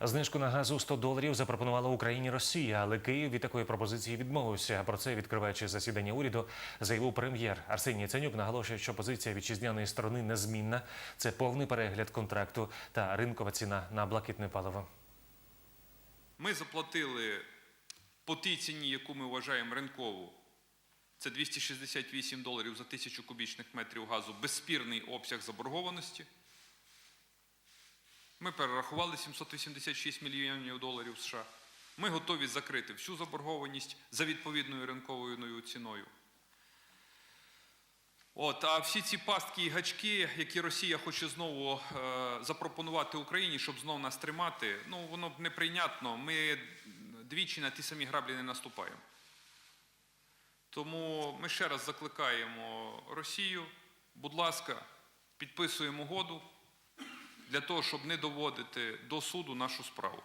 Знижку на газ у 100 доларів запропонувала Україні Росія, але Київ від такої пропозиції відмовився. Про це, відкриваючи засідання уряду, заявив прем'єр Арсеній Яценюк. Наголошує, що позиція вітчизняної сторони незмінна. Це повний перегляд контракту та ринкова ціна на блакитне паливо. Ми заплатили по тій ціні, яку ми вважаємо ринкову. Це 268 доларів за тисячу кубічних метрів газу, безспірний обсяг заборгованості. Ми перерахували 786 мільйонів доларів США. Ми готові закрити всю заборгованість за відповідною ринковою ціною. От, а всі ці пастки і гачки, які Росія хоче знову е, запропонувати Україні, щоб знову нас тримати, ну воно б неприйнятно. Ми двічі на ті самі граблі не наступаємо. Тому ми ще раз закликаємо Росію, будь ласка, підписуємо угоду для того, щоб не доводити до суду нашу справу.